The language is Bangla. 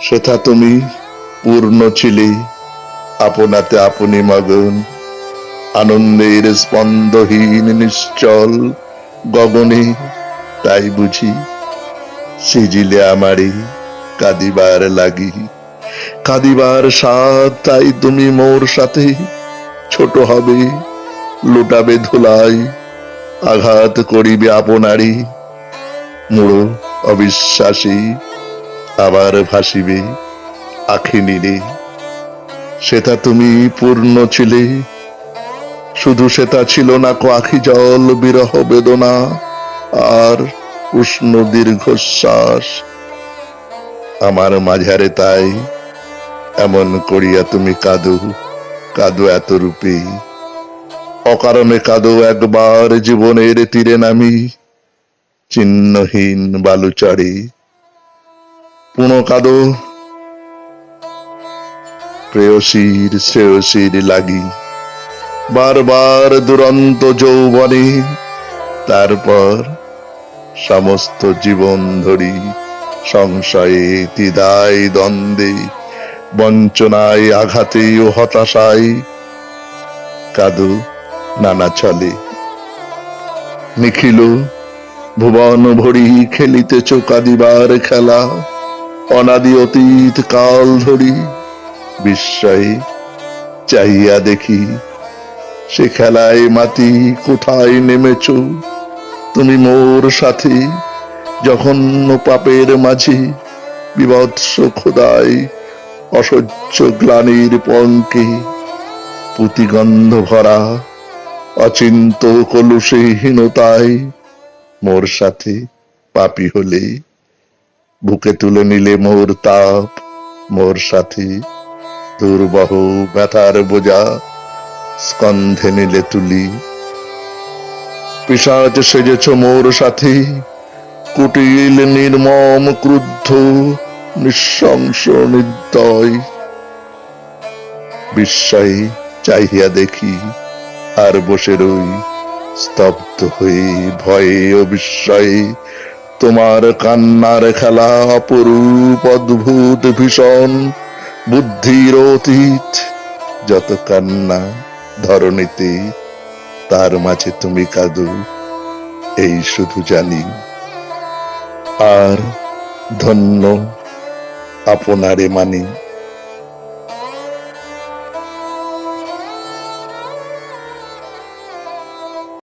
সেথা তুমি পূর্ণ ছিলে। আপনাতে আপনি মগন। আনন্দের স্পন্দহীন নিশ্চল গগনে তাই বুঝি সিজিলে আমারে কাঁদিবার লাগি। কাঁদিবার সাথ তাই তুমি মোর সাথে ছোট হবে, লুটাবে ধুলাই, আঘাত করিবে আপনারি মুড়ো অবিশ্বাসী আবার ভাসিবে আখি নিরে সেটা তুমি পূর্ণ ছিলে, শুধু সেটা ছিল না কো আখি জল, বিরহ বেদনা, আর উষ্ণ দীর্ঘশ্বাস। আমার মাঝারে তাই এমন করিয়া তুমি কাঁদো কাঁদো এত রূপে। অকারণে কাঁদো একবার জীবনের তীরে নামি, চিহ্নহীন বালুচরে। পুনঃ কাঁদো প্রেয়সীর শ্রেয়সীর লাগি বারবার দুরন্ত যৌবনে তারপর সমস্ত জীবন ধরি সংশয়ে, দ্বিধায়, দ্বন্দ্বে, বঞ্চনায়, আঘাতে ও হতাশায়। কাদু নানা চলে নিখিল, ভুবন ভরি খেলিতেছ কাদিবার খেলা। অনাদি অতীত কাল ধরি বিস্ময়ে চাহিয়া দেখি সে খেলায় মাতি কোথায় নেমেছ? তুমি মোর সাথে যখন পাপের মাঝে, বিভৎস খোদায় অসহ্য গ্লানির পঙ্কে, পুতিগন্ধ ভরা, অচিন্ত কলুষে হীনতায় মোর সাথে পাপি হলে বুকে তুলে নিলে মোর তাপ, মোর সাথে। দুর্বহ ব্যথার বোঝা স্কন্ধে নিলে তুলি। পিসাচ সেজেছ মোর সাথে, কুটিল, নির্মম, ক্রুদ্ধ, নিঃশংস, নির্দয়। বিস্ময়ে চাহিয়া দেখি আর বসে রই, স্তব্ধ হয়ে ভয়ে ও বিস্ময়ে তোমার কান্নার খেলা অপরূপ, অদ্ভুত, ভীষণ। বুদ্ধির অতীত, যত কান্না ধরণীতে তার মাঝে তুমি কাদু, এই শুধু জানি। আর ধন্য আপনারে মানি।